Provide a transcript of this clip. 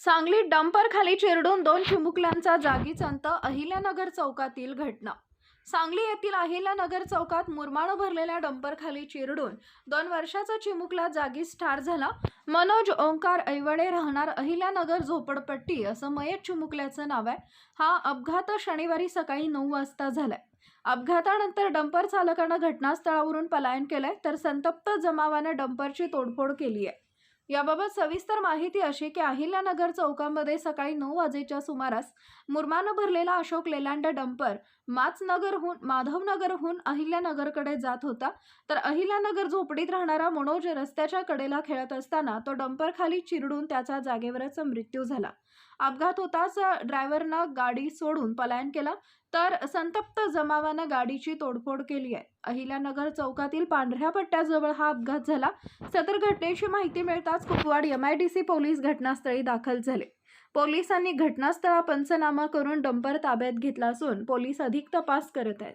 सांगलीत डंपर खाली चिरडून दोन चिमुकल्यांचा जागीच अंत अहिल्यानगर चौकातील घटना. सांगली येथील अहिल्यानगर चौकात मुरमाड भरलेल्या डंपर खाली चिरडून दोन वर्षाचा चिमुकला जागीच ठार झाला. मनोज ओंकार ऐवडे राहणार अहिल्यानगर झोपडपट्टी असं मयत चिमुकल्याचं नाव आहे. हा अपघात शनिवारी सकाळी नऊ वाजता झालाय. अपघातानंतर डंपर चालकानं घटनास्थळावरून पलायन केलंय तर संतप्त जमावानं डंपरची तोडफोड केली आहे याबाबत सविस्तर माहिती अशी की अहिल्यानगर चौकामध्ये सकाळी नऊ वाजेच्या सुमारास मुरमानं भरलेला अशोक लेलँड डंपर माचनगरहून माधवनगरहून अहिल्यानगरकडे जात होता. तर अहिल्यानगर झोपडीत राहणारा मनोज रस्त्याच्या कडेला खेळत असताना तो डंपर खाली चिरडून त्याचा जागेवरच मृत्यू झाला. अपघात होताच ड्रायव्हरनं गाडी सोडून पलायन केला. तर संतप्त जमावानं गाडीची तोडफोड केली आहे. अहिल्यानगर चौकातील पांढऱ्या पट्ट्याजवळ हा अपघात झाला. सदर घटनेची माहिती मिळताच कुपवाड एमआयडीसी पोलीस घटनास्थळी दाखल झाले. पोलिसांनी घटनास्थळा पंचनामा करून डंपर ताब्यात घेतला असून पोलीस अधिक तपास करत आहेत.